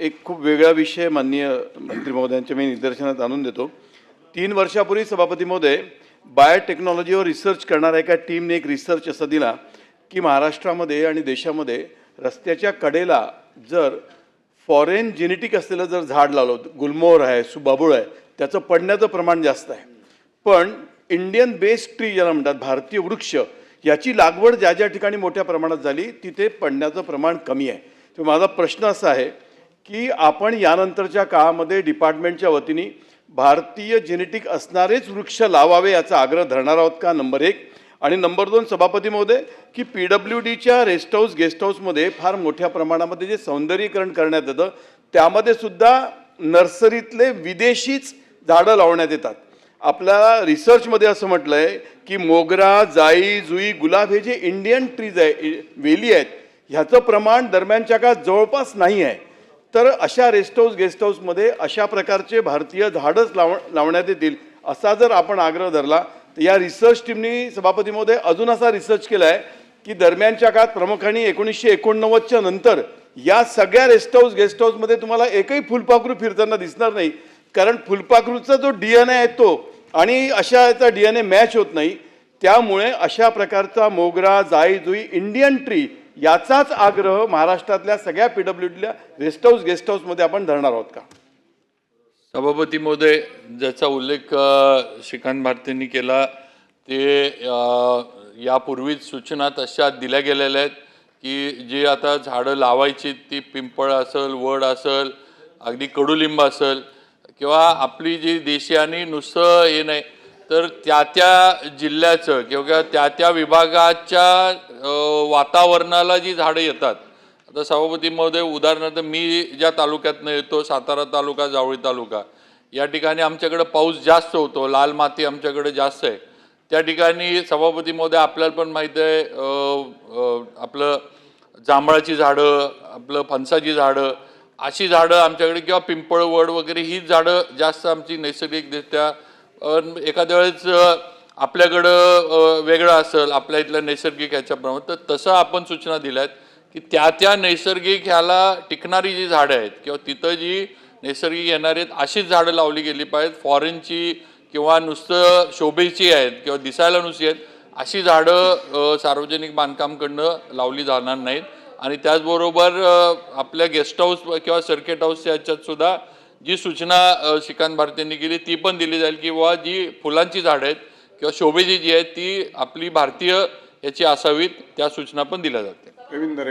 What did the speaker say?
एक खूप वेगळा विषय माननीय मंत्री महोदयांच्या मी निदर्शनात आणून देतो. तीन वर्षापूर्वी सभापती महोदय बायोटेक्नॉलॉजीवर रिसर्च करणाऱ्या एका टीमने एक रिसर्च असा दिला की महाराष्ट्रामध्ये आणि देशामध्ये रस्त्याच्या कडेला जर फॉरेन जेनेटिक असलेलं जर झाड लावलं गुलमोहर आहे सुबाबूळ आहे त्याचं पडण्याचं प्रमाण जास्त आहे. पण इंडियन बेस्ड ट्री ज्याला म्हणतात भारतीय वृक्ष याची लागवड ज्या ज्या ठिकाणी मोठ्या प्रमाणात झाली तिथे पडण्याचं प्रमाण कमी आहे. तर माझा प्रश्न असा आहे की आपण यानंतरच्या काळामध्ये डिपार्टमेंटच्या वतीने भारतीय जेनेटिक असणारेच वृक्ष लावावे याचा आग्रह धरणार आहोत का? नंबर एक. आणि नंबर दोन सभापती महोदय की पी डब्ल्यू डीच्या रेस्ट हाऊस गेस्ट हाऊसमध्ये फार मोठ्या प्रमाणामध्ये जे सौंदर्यीकरण करण्यात येतं त्यामध्ये सुद्धा नर्सरीतले विदेशीच झाडं लावण्यात येतात. आपल्या रिसर्चमध्ये असं म्हटलं आहे की मोगरा जाई जुई गुलाब हे जे इंडियन ट्रीज आहे वेली आहेत ह्याचं प्रमाण दरम्यानच्या काळात जवळपास नाही आहे. तर अशा रेस्ट हाऊस गेस्ट हाऊसमध्ये अशा प्रकारचे भारतीय झाडच लाव लावण्यात येतील असा जर आपण आग्रह धरला तर या रिसर्च टीमनी सभापती महोदय अजून असा रिसर्च केला आहे की दरम्यानच्या काळात प्रमुखाने एकोणीसशे एकोणनव्वदच्या नंतर या सगळ्या रेस्ट हाऊस गेस्ट हाऊसमध्ये तुम्हाला एकही फुलपाखरू फिरताना दिसणार नाही कारण फुलपाखरूचा जो डी एन ए आहे तो आणि अशा याचा डी एन ए मॅच होत नाही त्यामुळे अशा प्रकारचा मोगरा जाई जुई इंडियन ट्री याचाच आग्रह महाराष्ट्रातल्या सगळ्या P W rest house guest हाऊसमध्ये आपण धरणार आहोत का? सभापती महोदय ज्याचा उल्लेख श्रीकांत भारतींनी केला ते यापूर्वीच सूचना तशा दिल्या गेलेल्या आहेत की जी आता झाडं लावायची ती पिंपळ असेल वड असेल अगदी कडुलिंब असेल किंवा आपली जी देशी आणि नुसतं हे नाही तर त्या त्या जिल्ह्याचं किंवा त्या त्या विभागाच्या वातावरणाला जी झाडं येतात. आता सभापती महोदय उदाहरणार्थ मी ज्या तालुक्यातनं येतो सातारा तालुका जावळी तालुका या ठिकाणी आमच्याकडे पाऊस जास्त होतो लाल माती आमच्याकडे जास्त आहे. त्या ठिकाणी सभापती महोदय आपल्याला पण माहीत आहे आपलं जांभळाची झाडं आपलं फणसाची झाडं अशी झाडं आमच्याकडे किंवा पिंपळवड वगैरे ही झाडं जास्त आमची नैसर्गिकरित्या एखाद्या वेळेस आपल्याकडं वेगळं असेल आपल्या इथल्या नैसर्गिक ह्याच्याप्रमाणे तर तसं आपण सूचना दिल्या आहेत की त्या त्या नैसर्गिक ह्याला टिकणारी जी झाडं आहेत किंवा तिथं जी नैसर्गिक येणारी आहेत अशीच झाडं लावली गेली पाहिजेत. फॉरेनची किंवा नुसतं शोभेची आहेत किंवा दिसायला नुसती आहेत अशी झाडं सार्वजनिक बांधकामकडनं लावली जाणार नाहीत. आणि त्याचबरोबर आपल्या गेस्ट हाऊस किंवा सर्किट हाऊसच्या ह्याच्यात सुद्धा जी सूचना श्रीकांत भारतींनी केली ती पण दिली जाईल की जी फुलांची झाडं आहेत किंवा शोभेची जी आहेत ती आपली भारतीय याची असावीत त्या सूचना पण दिल्या जातील. रवींद्र